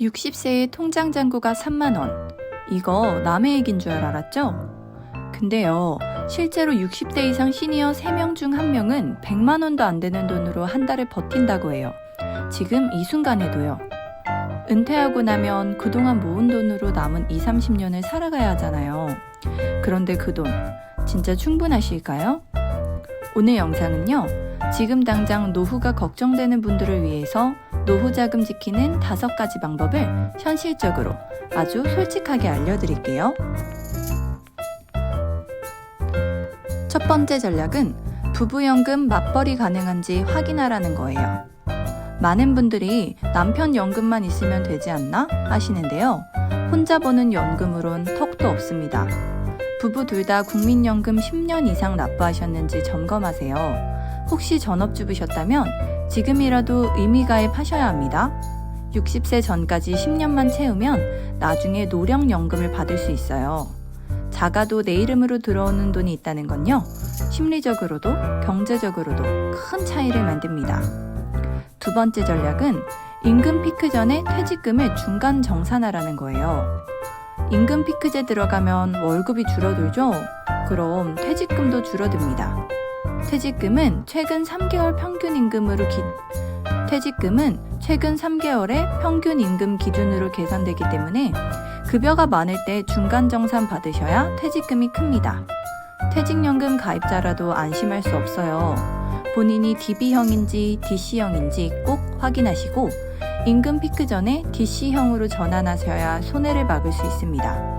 60세의 통장 잔고가 3만원. 이거 남의 얘기인 줄 알았죠? 근데요, 실제로 60대 이상 시니어 3명 중 1명은 100만원도 안 되는 돈으로 한 달을 버틴다고 해요. 지금 이 순간에도요. 은퇴하고 나면 그동안 모은 돈으로 남은 2, 30년을 살아가야 하잖아요. 그런데 그 돈, 진짜 충분하실까요? 오늘 영상은요, 지금 당장 노후가 걱정되는 분들을 위해서 노후 자금 지키는 다섯 가지 방법을 현실적으로 아주 솔직하게 알려드릴게요. 첫 번째 전략은 부부연금 맞벌이 가능한지 확인하라는 거예요. 많은 분들이 남편 연금만 있으면 되지 않나 하시는데요. 혼자 버는 연금으론 턱도 없습니다. 부부 둘 다 국민연금 10년 이상 납부하셨는지 점검하세요. 혹시 전업주부셨다면 지금이라도 의미가입 하셔야 합니다. 60세 전까지 10년만 채우면 나중에 노령연금을 받을 수 있어요. 작아도 내 이름으로 들어오는 돈이 있다는 건요. 심리적으로도 경제적으로도 큰 차이를 만듭니다. 두 번째 전략은 임금 피크 전에 퇴직금을 중간 정산하라는 거예요. 임금 피크제 들어가면 월급이 줄어들죠? 그럼 퇴직금도 줄어듭니다. 퇴직금은 최근 3개월 평균 임금으로 기... 퇴직금은 최근 3개월의 평균 임금 기준으로 계산되기 때문에 급여가 많을 때 중간 정산 받으셔야 퇴직금이 큽니다. 퇴직연금 가입자라도 안심할 수 없어요. 본인이 DB형인지 DC형인지 꼭 확인하시고 임금 피크 전에 DC형으로 전환하셔야 손해를 막을 수 있습니다.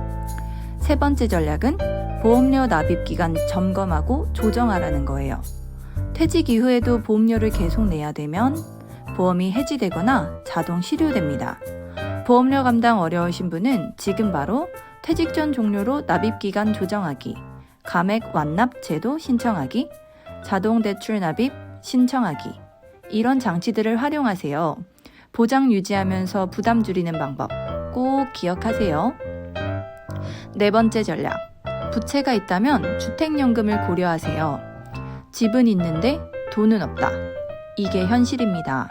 세 번째 전략은 보험료 납입 기간 점검하고 조정하라는 거예요. 퇴직 이후에도 보험료를 계속 내야 되면 보험이 해지되거나 자동 실효됩니다. 보험료 감당 어려우신 분은 지금 바로 퇴직 전 종료로 납입 기간 조정하기, 감액 완납 제도 신청하기, 자동 대출 납입 신청하기 이런 장치들을 활용하세요. 보장 유지하면서 부담 줄이는 방법 꼭 기억하세요. 네 번째 전략. 부채가 있다면 주택연금을 고려하세요. 집은 있는데 돈은 없다. 이게 현실입니다.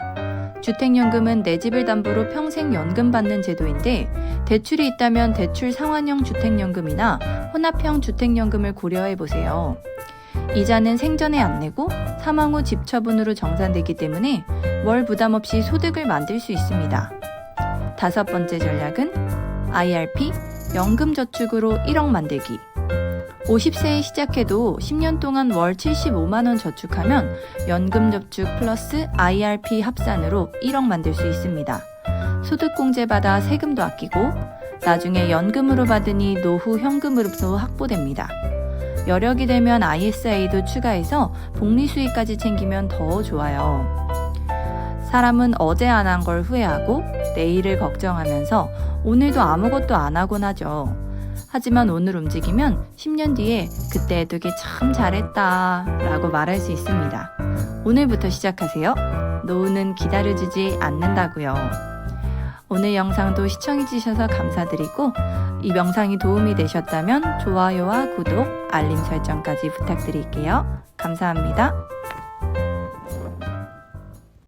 주택연금은 내 집을 담보로 평생 연금 받는 제도인데 대출이 있다면 대출 상환형 주택연금이나 혼합형 주택연금을 고려해 보세요. 이자는 생전에 안 내고 사망 후 집 처분으로 정산되기 때문에 월 부담 없이 소득을 만들 수 있습니다. 다섯 번째 전략은 IRP 연금 저축으로 1억 만들기. 50세에 시작해도 10년 동안 월 75만원 저축하면 연금 저축 플러스 IRP 합산으로 1억 만들 수 있습니다. 소득공제 받아 세금도 아끼고 나중에 연금으로 받으니 노후 현금으로도 확보됩니다. 여력이 되면 ISA도 추가해서 복리 수익까지 챙기면 더 좋아요. 사람은 어제 안 한 걸 후회하고 내일을 걱정하면서 오늘도 아무것도 안 하곤 하죠. 하지만 오늘 움직이면 10년 뒤에 그때 해두기 참 잘했다 라고 말할 수 있습니다. 오늘부터 시작하세요. 노후는 기다려주지 않는다고요. 오늘 영상도 시청해주셔서 감사드리고 이 영상이 도움이 되셨다면 좋아요와 구독, 알림 설정까지 부탁드릴게요. 감사합니다.